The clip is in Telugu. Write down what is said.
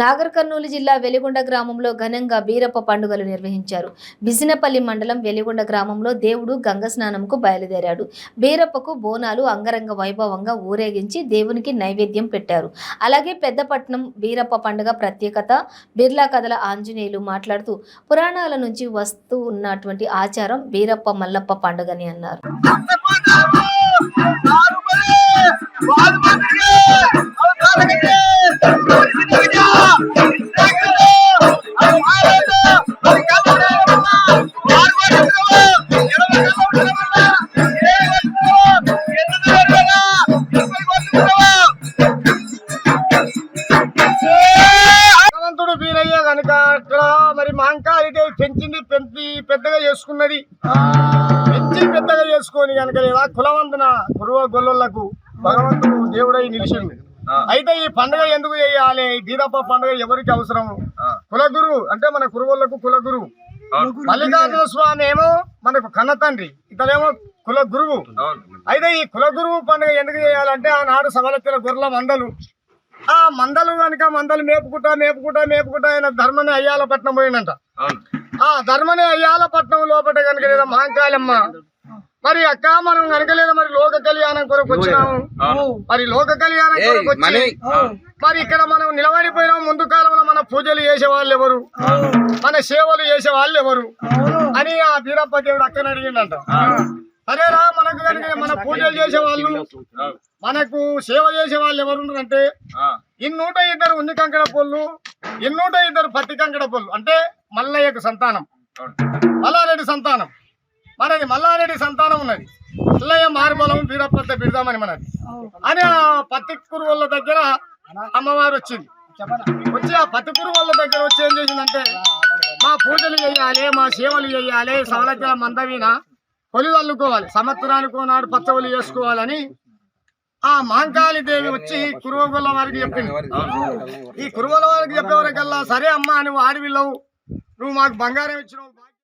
నాగర్ కర్నూలు జిల్లా వెలిగొండ గ్రామంలో ఘనంగా బీరప్ప పండుగలు నిర్వహించారు. బిజినపల్లి మండలం వెలిగొండ గ్రామంలో దేవుడు గంగ స్నానంకు బయలుదేరాడు. బీరప్పకు బోనాలు అంగరంగ వైభవంగా ఊరేగించి దేవునికి నైవేద్యం పెట్టారు. అలాగే పెద్దపట్నం బీరప్ప పండుగ ప్రత్యేకత బిర్లా కథల ఆంజనేయులు మాట్లాడుతూ పురాణాల నుంచి వస్తూ ఉన్నటువంటి ఆచారం బీరప్ప మల్లప్ప పండుగని అన్నారు. దేవి పెంచింది పెంచి పెద్దగా చేసుకున్నది. పెంచి పెద్దగా చేసుకొని కనుక లేదా కులవంతున కురువ గొల్లలకు భగవంతుడు దేవుడై నిలిచింది అయితే ఈ పండుగ ఎందుకు చేయాలి? ఈ బీరప్ప పండుగ ఎవరికి అవసరం కులగురు అంటే మన కురువులకు కులగురు. మల్లికార్జున స్వామి ఏమో మనకు కన్న తండ్రి ఇతనేమో కుల గురువు అయితే ఈ కుల గురువు పండుగ ఎందుకు చేయాలంటే ఆనాడు సవలత్తుల గొర్రెల మందలు. ఆ మందలు కనుక మందలు మేపుకుంటా మేపుకుంటా మేపుకుంటా ఆయన ధర్మని అయ్యాలపట్నం పోయినంట ఆ ధర్మని అయ్యాలపట్నం లోపల కనుక లేదా మాంకాలమ్మ మరి అక్క మనం కనుక లేదా మరి లోక కళ్యాణం కొరకు వచ్చినాము మరి లోక కళ్యాణం కొరకు వచ్చి మరి ఇక్కడ మనం నిలబడిపోయినాం. ముందు కాలంలో మన పూజలు చేసే వాళ్ళు ఎవరు మన సేవలు చేసే వాళ్ళు ఎవరు అని ఆ బీరప్ప దేవుడు అక్కని అడిగిండంట. సరేరా మనకు కనుక మన పూజలు చేసే వాళ్ళు మనకు సేవ చేసే వాళ్ళు ఎవరు అంటే ఇన్నూట ఇద్దరు ఉన్ని కంకణ పొల్లు ఇన్నూట ఇద్దరు పత్తి కంకణ పొల్లు అంటే మల్లయ్యకు సంతానం. మల్లారెడ్డి సంతానం. మనది మల్లారెడ్డి సంతానం ఉన్నది. మల్లయ్య మారుబలం వీరప్పత బిడదామని మనది. అని ఆ పత్తి కురువుల దగ్గర అమ్మవారు వచ్చింది. వచ్చి ఆ పత్తి కురువుల దగ్గర వచ్చి ఏం చేసిందంటే మా పూజలు చేయాలి మా సేవలు చేయాలి సవలజ్జల మందవీన పొలి అల్లుకోవాలి. సంవత్సరానికి నాడు పచ్చవలు చేసుకోవాలని ఆ మాంకాళి దేవి వచ్చి కురువగొల్ల వారికి చెప్పింది. ఈ కురువల వారికి చెప్పేవరకల్లా సరే అమ్మా నువ్వు ఆడవిల్లవు నువ్వు మాకు బంగారం ఇచ్చినావు